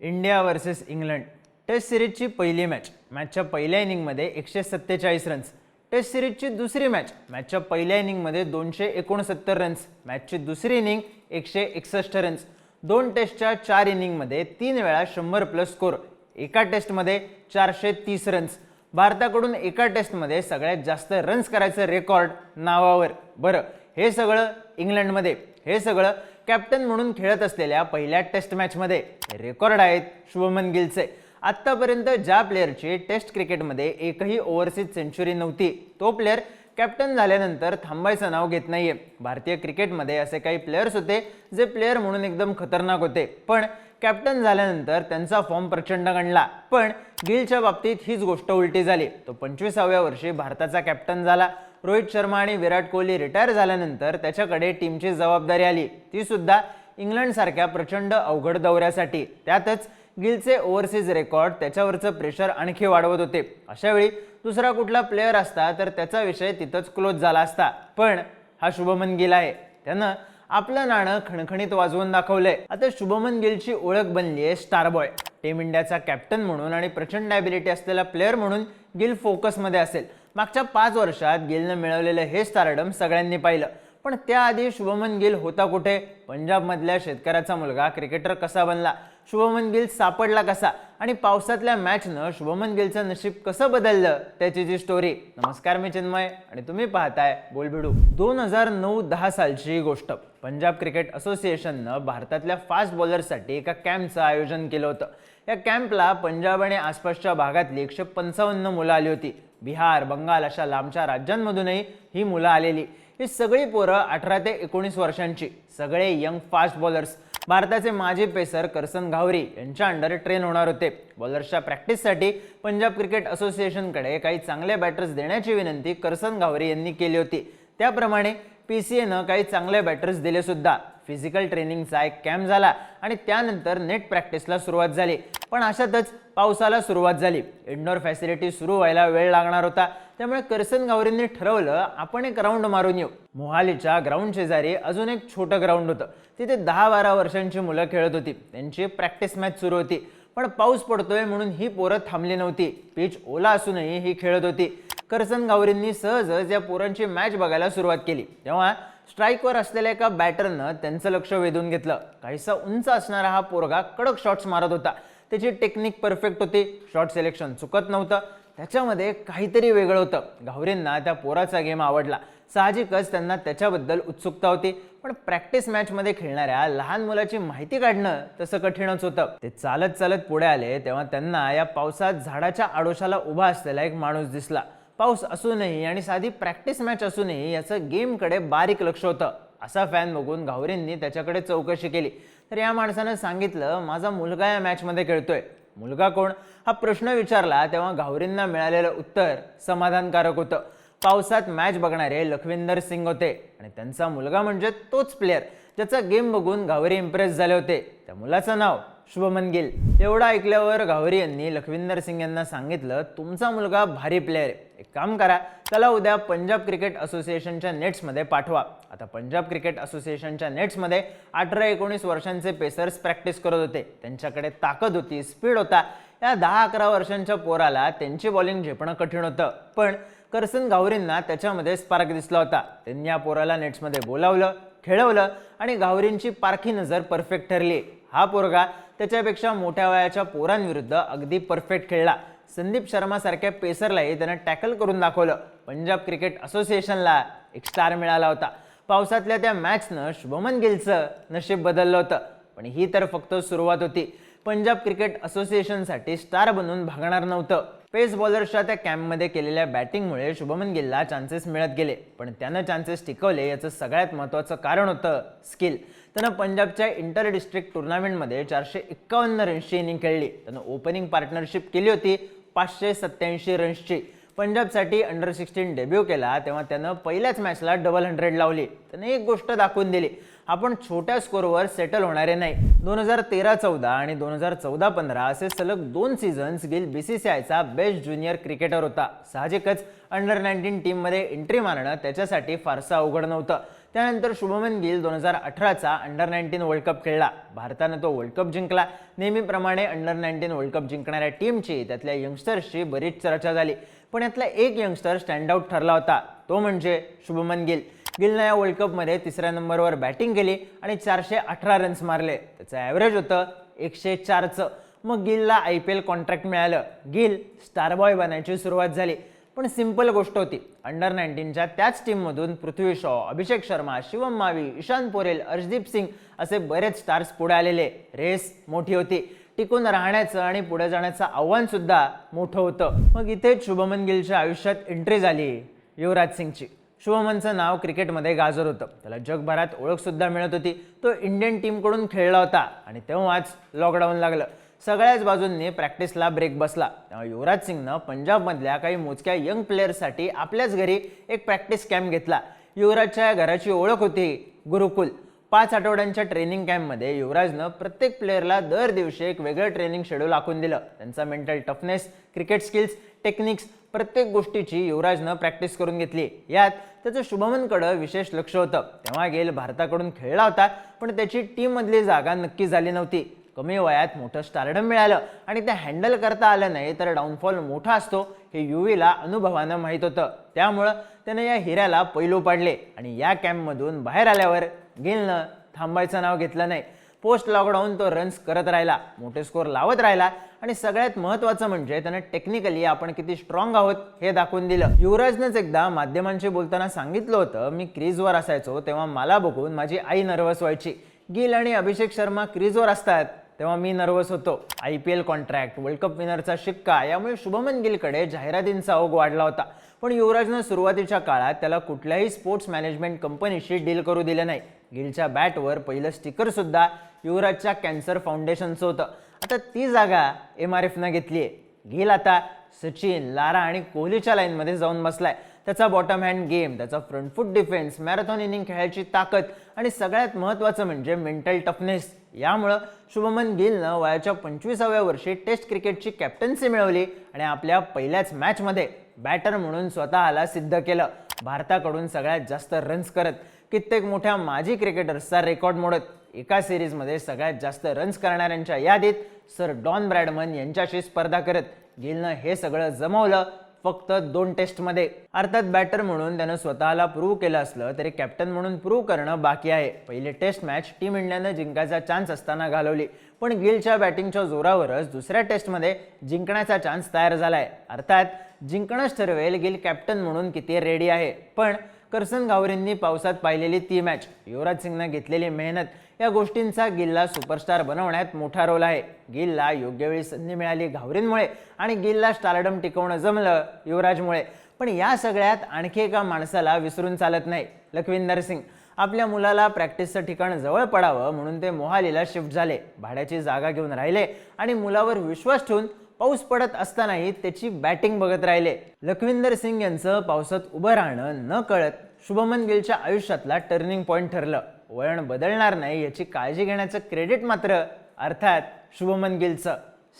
India versus England. Taste सिरीजची पहिली match मॅचच्या पहिल्या इनिंगमध्ये एकशे सत्तेचाळीस रन्स टेस्ट सिरीजची दुसरी मॅच मॅचच्या पहिल्या इनिंगमध्ये दोनशे एकोणसत्तर रन्स मॅचची दुसरी इनिंग एकशे एकसष्ट रन्स दोन टेस्टच्या चार इनिंगमध्ये तीन वेळा शंभर प्लस स्कोर एका टेस्टमध्ये चारशे तीस रन्स भारताकडून एका टेस्टमध्ये सगळ्यात जास्त रन्स करायचं रेकॉर्ड नावावर. बरं हे सगळं इंग्लंडमध्ये. हे सगळं कॅप्टन म्हणून खेळत असलेल्या पहिल्या टेस्ट मॅचमध्ये रेकॉर्ड आहेत शुभमन गिलचे. आत्तापर्यंत ज्या प्लेअरची टेस्ट क्रिकेटमध्ये एकही ओव्हरसीज सेंचुरी नव्हती तो प्लेअर कॅप्टन झाल्यानंतर थांबायचं नाव घेत नाहीये. भारतीय क्रिकेटमध्ये असे काही प्लेयर्स होते जे प्लेअर म्हणून एकदम खतरनाक होते. पण कॅप्टन झाल्यानंतर त्यांचा फॉर्म प्रचंड गणला. पण गिलच्या बाबतीत हीच गोष्ट उलटी झाली. तो पंचवीसाव्या वर्षी भारताचा कॅप्टन झाला. रोहित शर्मा आणि विराट कोहली रिटायर झाल्यानंतर त्याच्याकडे टीमची जबाबदारी आली. ती सुद्धा इंग्लंडसारख्या प्रचंड अवघड दौऱ्यासाठी. त्यातच गिलचे ओव्हरसीज रेकॉर्ड त्याच्यावरचं प्रेशर आणखी वाढवत होते. अशावेळी दुसरा कुठला प्लेअर असता तर त्याचा विषय तिथंच क्लोज झाला असता. पण हा शुभमन गिल आहे. त्यानं आपलं नाणं खणखणीत वाजवून दाखवलंय. आता शुभमन गिलची ओळख बनली आहे स्टारबॉय. टीम इंडियाचा कॅप्टन म्हणून आणि प्रचंड ॲबिलिटी असलेला प्लेअर म्हणून गिल फोकसमध्ये असेल. मागच्या पाच वर्षात गिलनं मिळवलेलं हे स्टारडम सगळ्यांनी पाहिलं. पण त्याआधी शुभमन गिल होता कुठे? पंजाबमधल्या शेतकऱ्याचा मुलगा क्रिकेटर कसा बनला? शुभमन गिल सापडला कसा? आणि पावसातल्या मॅचनं शुभमन गिलचं नशीब कसं बदललं? त्याची जी स्टोरी नमस्कार मी चिन्मय आणि तुम्ही पाहताय बोलबिडू. दोन हजार नऊ दहा सालची ही गोष्ट. पंजाब क्रिकेट असोसिएशननं भारतातल्या फास्ट बॉलरसाठी एका कॅम्पचं आयोजन केलं होतं. या कॅम्पला पंजाब आणि आसपासच्या भागातली एकशे पंचावन्न मुलं आली होती. बिहार बंगाल अशा लांबच्या राज्यांमधूनही ही मुलं आलेली. ही सगळी पोरं अठरा ते एकोणीस वर्षांची. सगळे यंग फास्ट बॉलर्स भारताचे माजी पेसर करसन घावरी यांच्या अंडर ट्रेन होणार होते. बॉलर्सच्या प्रॅक्टिससाठी पंजाब क्रिकेट असोसिएशनकडे काही चांगले बॅटर्स देण्याची विनंती करसन घावरी यांनी केली होती. त्याप्रमाणे पी सी एनं काही चांगले बॅटर्स दिले सुद्धा. फिजिकल ट्रेनिंगचा एक कॅम्प झाला आणि त्यानंतर नेट प्रॅक्टिसला सुरुवात झाली. पण अशातच पावसाला सुरुवात झाली. इंडोर फॅसिलिटी सुरू व्हायला वेळ लागणार होता. त्यामुळे करसन गावरींनी ठरवलं आपण एक राऊंड मारून येऊ. मोहालीच्या ग्राउंड शेजारी अजून एक छोटं ग्राउंड होतं. तिथे दहा बारा वर्षांची मुलं खेळत होती. त्यांची प्रॅक्टिस मॅच सुरू होती. पण पाऊस पडतोय म्हणून ही पोरं थांबली नव्हती. पिच ओला असूनही ही खेळत होती. करसन गावरींनी सहजच या पोरांची मॅच बघायला सुरुवात केली. तेव्हा स्ट्राईकवर असलेल्या एका बॅटरनं त्यांचं लक्ष वेधून घेतलं. काहीसा उंच असणारा हा पोरगा कडक शॉट्स मारत होता. त्याची टेक्निक परफेक्ट होती. शॉट सिलेक्शन चुकत नव्हतं. त्याच्यामध्ये काहीतरी वेगळं होतं. गावरींना त्या पोराचा गेम आवडला. साहजिकच त्यांना त्याच्याबद्दल उत्सुकता होती. पण प्रॅक्टिस मॅचमध्ये खेळणाऱ्या लहान मुलाची माहिती काढणं तसं कठीणच होतं. ते चालत चालत पुढे आले तेव्हा त्यांना या पावसात झाडाच्या आडोशाला उभा असलेला एक माणूस दिसला. पाऊस असूनही आणि साधी प्रॅक्टिस मॅच असूनही याचं गेमकडे बारीक लक्ष होतं. असा फॅन बघून घावरेंनी त्याच्याकडे चौकशी केली. तर या माणसानं सांगितलं माझा मुलगा या मॅचमध्ये खेळतोय. मुलगा कोण? हा प्रश्न विचारला तेव्हा घावरेंना मिळालेलं उत्तर समाधानकारक होतं. पावसात मॅच बघणारे लखविंदर सिंग होते आणि त्यांचा मुलगा म्हणजे तोच प्लेअर ज्याचा गेम बघून घावरे इम्प्रेस झाले होते. त्या मुलाचं नाव शुभमन गिल. एवढं ऐकल्यावर गावरी यांनी लखविंदर सिंग यांना सांगितलं तुमचा मुलगा भारी प्लेअर आहे. एक काम करा त्याला उद्या पंजाब क्रिकेट असोसिएशनच्या नेट्समध्ये पाठवा. आता पंजाब क्रिकेट असोसिएशनच्या नेट्समध्ये अठरा एकोणीस वर्षांचे पेसर्स प्रॅक्टिस करत होते. त्यांच्याकडे ताकद होती स्पीड होता. या दहा अकरा वर्षांच्या पोराला त्यांची बॉलिंग झेपणं कठीण होतं. पण करसन गावरींना त्याच्यामध्ये स्पार्क दिसला होता. त्यांनी या पोराला नेट्समध्ये बोलावलं खेळवलं आणि गावरींची पारखी नजर परफेक्ट ठरली. हा पोरगा त्याच्यापेक्षा मोठ्या वयाच्या पोरांविरुद्ध अगदी परफेक्ट खेळला. संदीप शर्मासारख्या पेसरलाही त्यानं टॅकल करून दाखवलं. पंजाब क्रिकेट असोसिएशनला एक स्टार मिळाला होता. पावसातल्या त्या मॅचनं शुभमन गिलचं नशीब बदललं होतं. पण ही तर फक्त सुरुवात होती. पंजाब क्रिकेट असोसिएशनसाठी स्टार बनून भागणार नव्हतं. पेस बॉलर्सच्या त्या कॅम्पमध्ये केलेल्या बॅटिंगमुळे शुभमन गिलला चान्सेस मिळत गेले. पण त्यानं चान्सेस टिकवले याचं सगळ्यात महत्त्वाचं कारण होतं स्किल त्यानं पंजाबच्या इंटर डिस्ट्रिक्ट टुर्नामेंटमध्ये चारशे एक्कावन्न रन्सची इनिंग खेळली. त्यानं ओपनिंग पार्टनरशिप केली होती पाचशे सत्याऐंशी रन्सची. पंजाबसाठी अंडर सिक्स्टीन डेब्यू केला तेव्हा त्यानं पहिल्याच मॅचला डबल हंड्रेड लावली. त्यानं एक गोष्ट दाखवून दिली आपण छोट्या स्कोरवर सेटल होणारे नाही. दोन हजार तेरा चौदा आणि दोन हजार चौदा पंधरा असे सलग दोन seasons Gill B C C आयचा बेस्ट ज्युनियर क्रिकेटर होता. साहजिकच अंडर नाईन्टीन टीममध्ये एंट्री मारणं त्याच्यासाठी फारसं अवघड नव्हतं. त्यानंतर शुभमन गिल दोन हजार अठराचा अंडर नाईन्टीन वर्ल्ड कप खेळला. भारतानं तो वर्ल्ड कप जिंकला. नेहमीप्रमाणे अंडर नाईन्टीन वर्ल्ड कप जिंकणाऱ्या टीमची त्यातल्या यंगस्टर्सची बरीच चर्चा झाली. पण यातला एक यंगस्टर स्टँडआउट ठरला होता. तो म्हणजे शुभमन गिल. गिलनं या वर्ल्ड कपमध्ये तिसऱ्या नंबरवर बॅटिंग केली आणि चारशे अठरा रन्स मारले. त्याचं ॲव्हरेज होतं एकशे चारचं. मग गिलला आय पी एल कॉन्ट्रॅक्ट मिळालं. गिल स्टारबॉय बनायची सुरुवात झाली. पण सिंपल गोष्ट होती. अंडर नाईन्टीनच्या त्याच टीममधून पृथ्वी शॉ अभिषेक शर्मा शिवम मावी ईशान पोरेल अर्शदीप सिंग असे बरेच स्टार्स पुढे आलेले. रेस मोठी होती. टिकून राहण्याचं आणि पुढे जाण्याचं आव्हान सुद्धा मोठं होतं. मग इथेच शुभमन गिलच्या आयुष्यात एंट्री झाली युवराज सिंगची. शुभमनचं नाव क्रिकेटमध्ये गाजर होतं. त्याला जगभरात ओळखसुद्धा मिळत होती. तो इंडियन टीमकडून खेळला होता आणि तेव्हाच लॉकडाऊन लागलं. सगळ्याच बाजूंनी प्रॅक्टिसला ब्रेक बसला. तेव्हा युवराज सिंगनं पंजाबमधल्या काही मोजक्या यंग प्लेयर्ससाठी आपल्याच घरी एक प्रॅक्टिस कॅम्प घेतला. युवराजच्या घराची ओळख होती गुरुकुल. पाच आठवड्यांच्या ट्रेनिंग कॅम्पमध्ये युवराजनं प्रत्येक प्लेअरला दर दिवशी एक वेगळं ट्रेनिंग शेड्यूल आखून दिलं. त्यांचा mental toughness cricket skills techniques प्रत्येक गोष्टीची युवराजनं प्रॅक्टिस करून घेतली. यात त्याचं शुभमनकडं विशेष लक्ष होतं. तेव्हा गेल भारताकडून खेळला होता पण त्याची टीममधली जागा नक्की झाली नव्हती. कमी वयात मोठं स्टारडम मिळालं आणि ते हँडल करता आलं नाही तर डाऊनफॉल मोठा असतो हे युवीला अनुभवानं माहीत होतं. त्यामुळं त्यानं या हिऱ्याला पैलू पाडले आणि या कॅम्पमधून बाहेर आल्यावर गिलनं थांबायचं नाव घेतलं नाही. पोस्ट लॉकडाऊन तो रन्स करत राहिला मोठे स्कोर लावत राहिला आणि सगळ्यात महत्त्वाचं म्हणजे त्यानं टेक्निकली आपण किती स्ट्रॉंग आहोत हे दाखवून दिलं. युवराजनंच एकदा माध्यमांशी बोलताना सांगितलं होतं मी क्रीजवर असायचो तेव्हा मला बघून माझी आई नर्वस व्हायची. गिल आणि अभिषेक शर्मा क्रीजवर असतात. तेव्हा मी नर्वस होतो. I P L contract world cup विनरचा शिक्का यामुळे शुभमन गिलकडे जाहिरातींचा ओघ वाढला होता. पण युवराजनं सुरुवातीच्या काळात त्याला कुठल्याही स्पोर्ट्स मॅनेजमेंट कंपनीशी डील करू दिलं नाही. गिलच्या बॅटवर पहिलं स्टिकर सुद्धा युवराजच्या कॅन्सर फाउंडेशनचं होतं. आता ती जागा एम आर एफनं घेतली आहे गिल आता सचिन लारा आणि कोहलीच्या लाईनमध्ये जाऊन बसलाय. त्याचा बॉटम हँड गेम त्याचा front foot defence marathon inning खेळायची ताकद आणि सगळ्यात महत्त्वाचं म्हणजे मेंटल टफनेस यामुळं शुभमन गिलनं वयाच्या पंचवीसाव्या वर्षी टेस्ट क्रिकेटची कॅप्टन्सी मिळवली आणि आपल्या पहिल्याच मॅचमध्ये बॅटर म्हणून स्वतःला सिद्ध केलं. भारताकडून सगळ्यात जास्त रन्स करत कित्येक मोठ्या माजी क्रिकेटर्सचा रेकॉर्ड मोडत एका सिरीजमध्ये सगळ्यात जास्त रन्स करणाऱ्यांच्या यादीत सर डॉन ब्रॅडमन यांच्याशी स्पर्धा करत गिलनं हे सगळं जमवलं. फक्त दोन टेस्टमध्ये. अर्थात बॅटर म्हणून त्यानं स्वतःला प्रूव्ह केलं असलं तरी कॅप्टन म्हणून प्रूव्ह करणं बाकी आहे. पहिली टेस्ट मॅच टीम इंडियानं जिंकायचा चान्स असताना घालवली. पण गिलच्या बॅटिंगच्या जोरावरच दुसऱ्या टेस्टमध्ये जिंकण्याचा चान्स तयार झालाय. अर्थात जिंकणंच ठरवेल गिल कॅप्टन म्हणून किती रेडी आहे. पण करसन गावरेंनी पावसात पाहिलेली ती मॅच युवराज सिंगनं घेतलेली मेहनत या गोष्टींचा गिलला सुपरस्टार बनवण्यात मोठा रोल आहे. गिलला योग्य वेळी संधी मिळाली घावरींमुळे आणि गिलला स्टारडम टिकवणं जमलं युवराजमुळे. पण या सगळ्यात आणखी एका माणसाला विसरून चालत नाही लखविंदर सिंग. आपल्या मुलाला प्रॅक्टिसचं ठिकाण जवळ पडावं म्हणून ते मोहालीला शिफ्ट झाले. भाड्याची जागा घेऊन राहिले आणि मुलावर विश्वास ठेवून पाऊस पडत असतानाही त्याची बॅटिंग बघत राहिले. लखविंदर सिंग यांचं पावसात उभं राहणं न कळत शुभमन गिलच्या आयुष्यातला टर्निंग पॉईंट ठरलं. वळण बदलणार नाही याची काळजी घेण्याचं क्रेडिट मात्र अर्थात शुभमन गिलचं.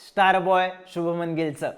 Star boy Shubman गिलचं.